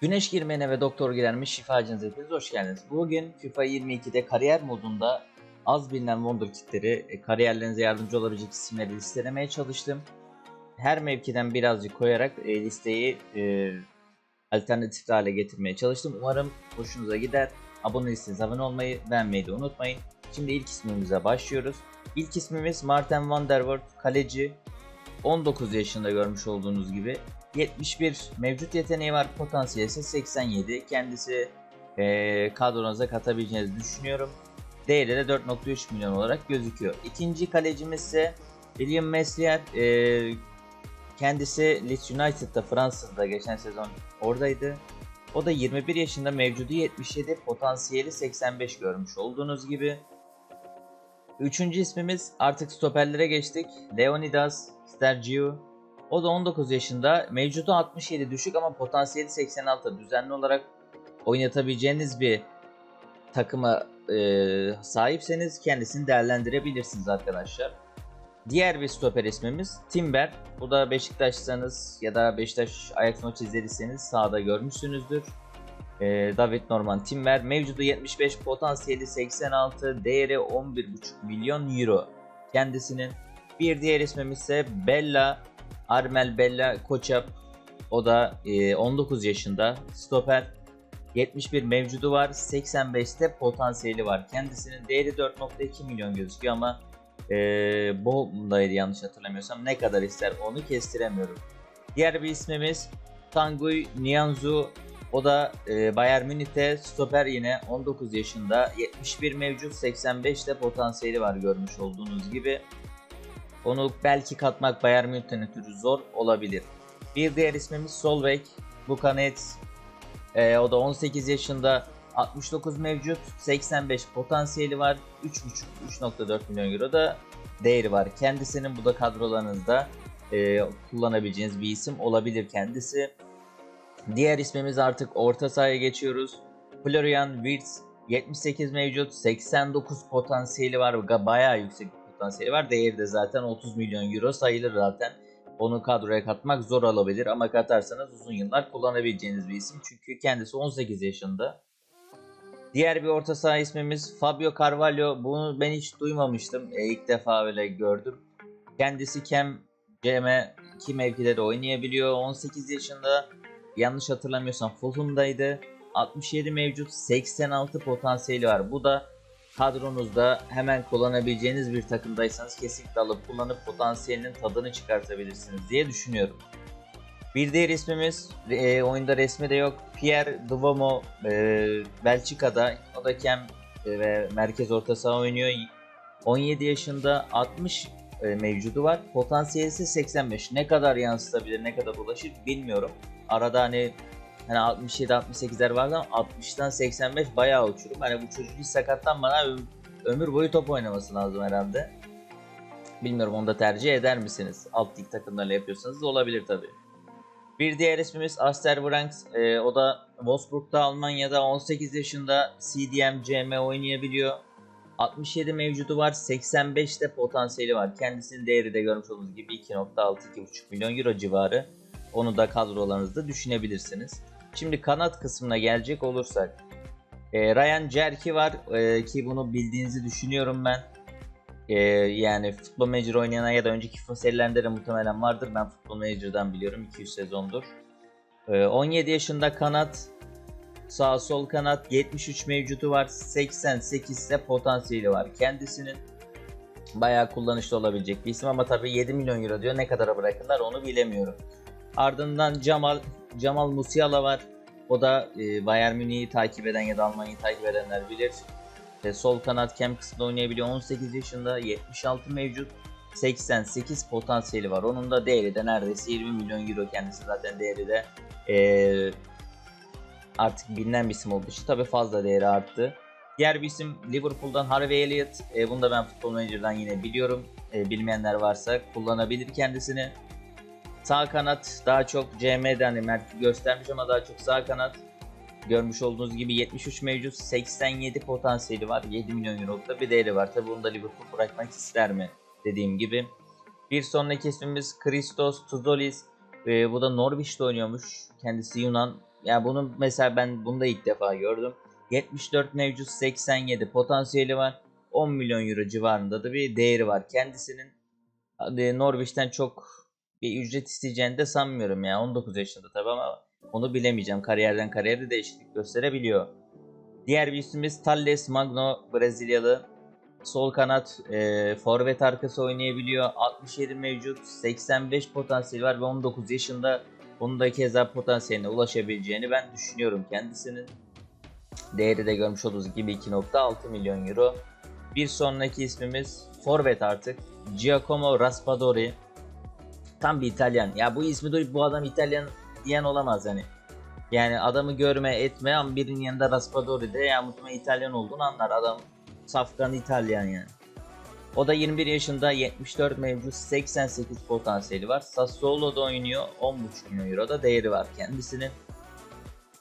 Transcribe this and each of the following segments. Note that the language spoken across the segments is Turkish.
Güneş girmeyene ve doktor girenmiş şifacınız hepiniz hoş geldiniz. Bugün FIFA 22'de kariyer modunda az bilinen wonderkitleri, e, kariyerlerinize yardımcı olabilecek isimleri listelemeye çalıştım. Her mevkiden birazcık koyarak e, listeyi e, alternatif hale getirmeye çalıştım. Umarım hoşunuza gider. Abone değilseniz abone olmayı, beğenmeyi de unutmayın. Şimdi ilk ismimize başlıyoruz. İlk ismimiz Martin van kaleci. 19 yaşında görmüş olduğunuz gibi 71 mevcut yeteneği var. Potansiyeli ise 87. Kendisi eee kadronuza katabileceğinizi düşünüyorum. Değeri de 4.3 milyon olarak gözüküyor. İkinci kalecimiz ise William Meslier. Eee kendisi Leeds United'da Fransa'da geçen sezon oradaydı. O da 21 yaşında mevcudu 77 potansiyeli 85 görmüş olduğunuz gibi. Üçüncü ismimiz artık stoperlere geçtik. Leonidas Stergiou. O da 19 yaşında. Mevcudu 67 düşük ama potansiyeli 86. Düzenli olarak oynatabileceğiniz bir takıma e, sahipseniz kendisini değerlendirebilirsiniz arkadaşlar. Diğer bir stoper ismimiz Timber. Bu da Beşiktaşsanız ya da Beşiktaş Ajax maçı izlediyseniz sahada görmüşsünüzdür. E, David Norman Timber. Mevcudu 75, potansiyeli 86, değeri 11,5 milyon euro. Kendisinin bir diğer ismimiz ise Bella Armel Bella Koçap. O da e, 19 yaşında stoper. 71 mevcudu var. 85'te potansiyeli var. Kendisinin değeri 4.2 milyon gözüküyor ama e, Bochum'daydı yanlış hatırlamıyorsam. Ne kadar ister onu kestiremiyorum. Diğer bir ismimiz Tanguy Nianzu. O da e, Bayern Münih'te stoper yine 19 yaşında. 71 mevcut 85'te potansiyeli var görmüş olduğunuz gibi. Onu belki katmak Bayern Münih'ten ötürü zor olabilir. Bir diğer ismimiz Solveig. Bu kanet e, o da 18 yaşında 69 mevcut 85 potansiyeli var 3.5-3.4 milyon euro da değeri var. Kendisinin bu da kadrolarınızda e, kullanabileceğiniz bir isim olabilir kendisi. Diğer ismimiz artık orta sahaya geçiyoruz. Florian Wirtz 78 mevcut 89 potansiyeli var. Bayağı yüksek potansiyeli var. Değeri de zaten 30 milyon euro sayılır zaten. Onu kadroya katmak zor olabilir ama katarsanız uzun yıllar kullanabileceğiniz bir isim. Çünkü kendisi 18 yaşında. Diğer bir orta saha ismimiz Fabio Carvalho. Bunu ben hiç duymamıştım. E, ilk defa öyle gördüm. Kendisi Kem CM iki mevkide de oynayabiliyor. 18 yaşında yanlış hatırlamıyorsam Fulham'daydı. 67 mevcut 86 potansiyeli var. Bu da kadronuzda hemen kullanabileceğiniz bir takımdaysanız kesinlikle alıp kullanıp potansiyelinin tadını çıkartabilirsiniz diye düşünüyorum. Bir diğer ismimiz e, oyunda resmi de yok. Pierre Duomo e, Belçika'da. O da kem e, ve merkez orta saha oynuyor. 17 yaşında 60 e, mevcudu var. Potansiyeli ise 85. Ne kadar yansıtabilir, ne kadar ulaşır bilmiyorum. Arada hani hani 67 68'ler vardı ama 60'tan 85 bayağı uçurum. Hani bu çocuk hiç sakatlanmadan ömür boyu top oynaması lazım herhalde. Bilmiyorum onu da tercih eder misiniz? Alt lig takımlarıyla yapıyorsanız olabilir tabi. Bir diğer ismimiz Aster Branks. Ee, o da Wolfsburg'da Almanya'da 18 yaşında CDM, CM oynayabiliyor. 67 mevcudu var. 85'te potansiyeli var. Kendisinin değeri de görmüş olduğunuz gibi 2.6-2.5 milyon euro civarı. Onu da kadrolarınızda düşünebilirsiniz. Şimdi kanat kısmına gelecek olursak. e, Ryan Cerki var e, ki bunu bildiğinizi düşünüyorum ben. E, yani Futbol Manager oynayan ya da önceki FIFA serilerinde de muhtemelen vardır. Ben Futbol Manager'dan biliyorum 200 sezondur. E, 17 yaşında kanat. Sağ sol kanat 73 mevcudu var. 88 de potansiyeli var. Kendisinin bayağı kullanışlı olabilecek bir isim ama tabii 7 milyon euro diyor. Ne kadara bırakırlar onu bilemiyorum. Ardından Cemal Cemal Musiala var. O da e, Bayern Münih'i takip eden ya da Almanya'yı takip edenler bilir. E, sol kanat kem kısmında oynayabiliyor. 18 yaşında 76 mevcut. 88 potansiyeli var. Onun da değeri de neredeyse 20 milyon euro kendisi zaten değeri de e, artık bilinen bir isim olduğu için tabii fazla değeri arttı. Diğer bir isim Liverpool'dan Harvey Elliott. E, bunu da ben Futbol Manager'dan yine biliyorum. E, bilmeyenler varsa kullanabilir kendisini. Sağ kanat daha çok CM'de hani Mert göstermiş ama daha çok sağ kanat. Görmüş olduğunuz gibi 73 mevcut 87 potansiyeli var. 7 milyon euroluk da bir değeri var. Tabi bunu da Liverpool bırakmak ister mi? Dediğim gibi. Bir sonraki ismimiz Christos Tuzolis. Ee, bu da Norwich'te oynuyormuş. Kendisi Yunan. Ya bunu mesela ben bunu da ilk defa gördüm. 74 mevcut 87 potansiyeli var. 10 milyon euro civarında da bir değeri var. Kendisinin Norwich'ten çok bir ücret isteyeceğini de sanmıyorum ya. 19 yaşında tabii ama onu bilemeyeceğim. Kariyerden kariyere değişiklik gösterebiliyor. Diğer bir ismimiz Thales Magno Brezilyalı. Sol kanat e, forvet arkası oynayabiliyor. 67 mevcut, 85 potansiyeli var ve 19 yaşında. Bunun da keza potansiyeline ulaşabileceğini ben düşünüyorum kendisinin. Değeri de görmüş olduğunuz gibi 2.6 milyon euro. Bir sonraki ismimiz forvet artık. Giacomo Raspadori. Tam bir İtalyan. Ya bu ismi duyup bu adam İtalyan diyen olamaz hani. Yani adamı görme etme ama birinin yanında Raspadori de ya muhtemelen İtalyan olduğunu anlar. Adam safkan İtalyan yani. O da 21 yaşında 74 mevcut 88 potansiyeli var. Sassuolo'da oynuyor 10.5 milyon euro da değeri var kendisinin.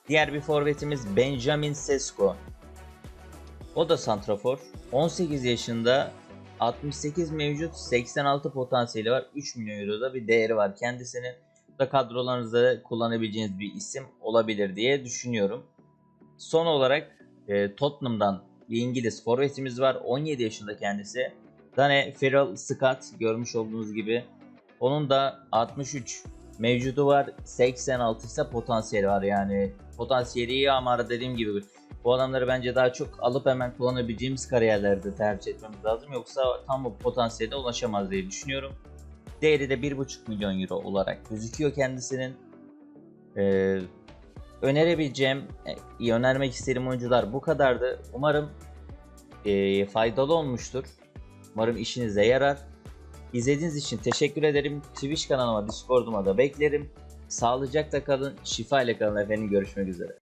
Diğer bir forvetimiz Benjamin Sesko. O da santrafor. 18 yaşında 68 mevcut 86 potansiyeli var. 3 milyon euro da bir değeri var kendisinin. Da kadrolarınızda kullanabileceğiniz bir isim olabilir diye düşünüyorum. Son olarak e, Tottenham'dan bir İngiliz forvetimiz var. 17 yaşında kendisi. Dane Farrell Scott görmüş olduğunuz gibi. Onun da 63 mevcudu var. 86 ise potansiyeli var yani. Potansiyeli iyi ama dediğim gibi bu adamları bence daha çok alıp hemen kullanabileceğimiz kariyerlerde tercih etmemiz lazım. Yoksa tam bu potansiyele ulaşamaz diye düşünüyorum. Değeri de 1.5 milyon euro olarak gözüküyor kendisinin. Ee, önerebileceğim, e, önermek istediğim oyuncular bu kadardı. Umarım e, faydalı olmuştur. Umarım işinize yarar. İzlediğiniz için teşekkür ederim. Twitch kanalıma, Discord'uma da beklerim. Sağlıcakla kalın, şifa ile kalın efendim. Görüşmek üzere.